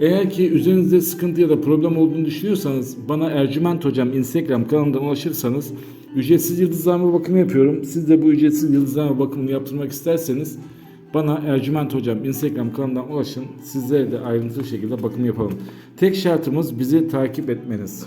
Eğer ki üzerinizde sıkıntı ya da problem olduğunu düşünüyorsanız bana Ercüment Hocam Instagram kanalından ulaşırsanız ücretsiz yıldızlama bakımı yapıyorum. Siz de bu ücretsiz yıldızlama bakımını yaptırmak isterseniz bana Ercüment Hocam Instagram kanalından ulaşın. Sizlere de ayrıntılı şekilde bakım yapalım. Tek şartımız bizi takip etmeniz.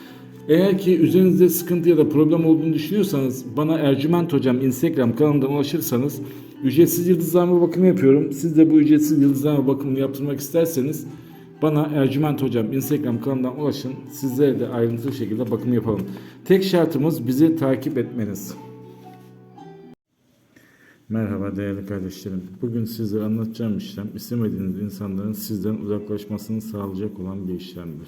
Eğer ki üzerinizde sıkıntı ya da problem olduğunu düşünüyorsanız bana Ercüment Hocam Instagram kanalından ulaşırsanız ücretsiz yıldızlama bakımı yapıyorum. Siz de bu ücretsiz yıldızlama bakımını yaptırmak isterseniz bana Ercüment Hocam Instagram kanalından ulaşın. Sizlere de ayrıntılı şekilde bakım yapalım. Tek şartımız bizi takip etmeniz. Merhaba değerli kardeşlerim. Bugün sizlere anlatacağım işlem istemediğiniz insanların sizden uzaklaşmasını sağlayacak olan bir işlemdir.